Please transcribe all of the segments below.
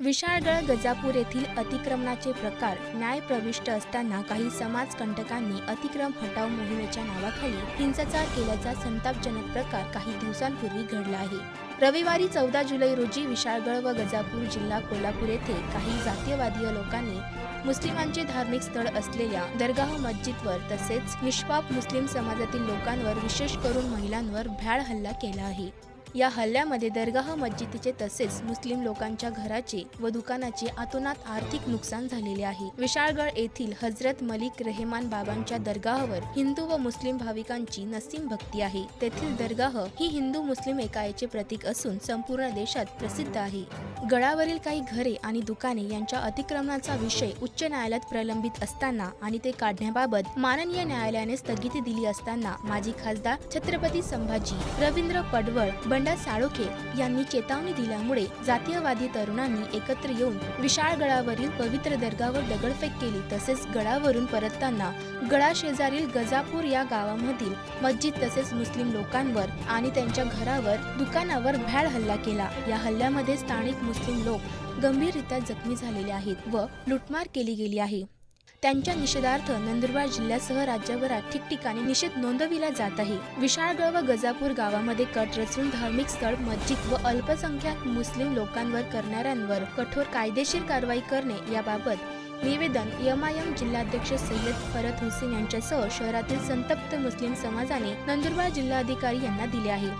विशाळगड गजापूर येथील अतिक्रमणाचे प्रकार न्याय प्रविष्ट असताना काही समाजकंटकांनी अतिक्रम हटाव मोहिमेच्या नावाखाली हिंसाचार केल्याचा संतापजनक प्रकार काही दिवसांपूर्वी घडला आहे. रविवारी चौदा जुलै रोजी विशाळगड व गजापूर जिल्हा कोल्हापूर येथे काही जातीयवादीय लोकांनी मुस्लिमांचे धार्मिक स्थळ असलेल्या दरगाह मस्जिदवर तसेच निष्पाप मुस्लिम समाजातील लोकांवर विशेष करून महिलांवर भ्याळ हल्ला केला आहे. या हल्ल्यामध्ये दरगाह मस्जिदीचे तसेच मुस्लिम लोकांच्या घराचे व दुकानाचे अतोनात आर्थिक नुकसान झालेले आहे. विशाळगड येथील हजरत मलिक रेहमान बाबांच्या दरगाहवर हिंदू व मुस्लिम भाविकांची नसीम भक्ती आहे. तेथील दरगाह ही हिंदू मुस्लिम एकायचे प्रतीक असून संपूर्ण देशात प्रसिद्ध आहे. गडावरील काही घरे आणि दुकाने यांच्या अतिक्रमणाचा विषय उच्च न्यायालयात प्रलंबित असताना आणि ते काढण्याबाबत माननीय न्यायालयाने स्थगिती दिली असताना माजी खासदार छत्रपती संभाजी रवींद्र पडवळ बंड साळोखे यांनी चेतावणी दिल्यामुळे जातीयवादी तरुणांनी एकत्र येऊन विशाळ गडावरील पवित्र दर्गावर दगडफेक केली. तसेच गडावरून परतताना गडाशेजारील गजापूर या गावामधील मस्जिद तसेच मुस्लिम लोकांवर आणि त्यांच्या घरावर दुकानावर भ्याड हल्ला केला. या हल्ल्यामध्ये स्थानिक मुस्लिम लोक गंभीररित्या जखमी झालेले आहेत व लुटमार केली गेली आहे. त्यांच्या निषेधार्थ नंदुरबार जिल्ह्यासह राज्यभरात ठिकठिकाणी निषेध नोंदविला जात आहे. विशाळगड व गजापूर गावामध्ये कट रचून धार्मिक स्थळ मस्जिद व अल्पसंख्याक मुस्लिम लोकांवर करणाऱ्यांवर कठोर कायदेशीर कारवाई करणे याबाबत निवेदन एमआयएम जिल्हाध्यक्ष सय्यद फरत हुसेन यांच्यासह शहरातील संतप्त मुस्लिम समाजाने नंदुरबार जिल्हाधिकारी यांना दिले आहे.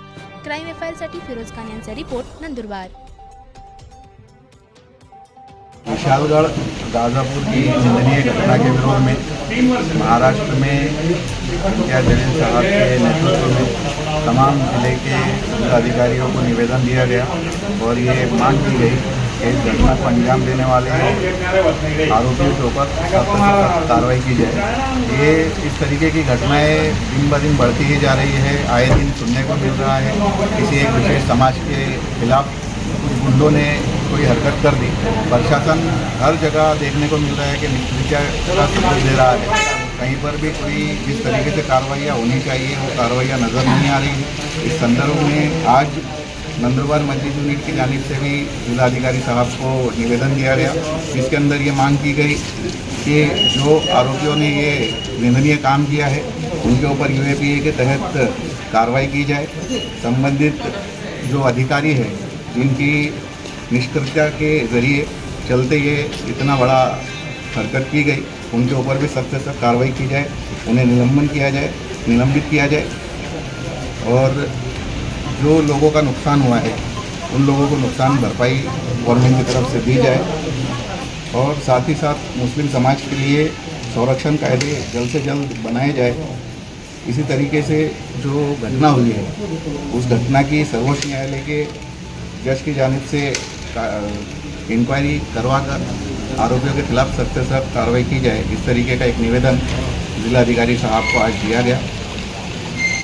क्राईम एफ आयसाठी फिरोज खान यांचा रिपोर्ट नंदुरबार. विशालगढ़, गाज़ापुर की निंदनीय घटना के विरोध में महाराष्ट्र में इंडिया जलील साहब के नेतृत्व में तमाम ज़िले के अधिकारियों को निवेदन दिया गया और ये मांग की गई कि इस घटना को अंजाम देने वाले आरोपियों के ऊपर कार्रवाई की जाए। ये इस तरीके की घटनाएँ दिन ब दिन बढ़ती ही जा रही है, आए दिन सुनने को मिल रहा है। किसी एक विशेष समाज के खिलाफ गुंडों ने कोई हरकत कर दी। प्रशासन हर जगह देखने को मिल रहा है कि नीचा सबूत दे रहा है। कहीं पर भी कोई जिस तरीके से कार्रवाइयाँ होनी चाहिए, वो कार्रवाइयाँ नज़र नहीं आ रही इस संदर्भ में आज नंदुरबार मस्जिद यूनिट की जानिब से भी जिलाधिकारी साहब को निवेदन दिया गया। इसके अंदर ये मांग की गई कि जो आरोपियों ने ये निंदनीय काम किया है, उनके ऊपर यूएपीए के तहत कार्रवाई की जाए। संबंधित जो अधिकारी है, जिनकी निष्क्रियता के ज़रिए चलते ये इतना बड़ा हरकत की गई। उनके ऊपर भी सख्त से सख्त कार्रवाई की जाए, उन्हें निलंबन किया जाए, निलंबित किया जाए। और जो लोगों का नुकसान हुआ है, उन लोगों को नुकसान भरपाई गवर्नमेंट की तरफ़ से दी जाए। और साथ ही साथ मुस्लिम समाज के लिए संरक्षण कायदे जल्द से जल्द बनाए जाए। इसी तरीके से जो घटना हुई है, उस घटना की सर्वोच्च न्यायालय के जज की जानिब से इंक्वायरी करवा कर आरोपियों के खिलाफ सख्त से सख्त कार्रवाई की जाए। इस तरीके का एक निवेदन जिलाधिकारी साहब को आज दिया गया।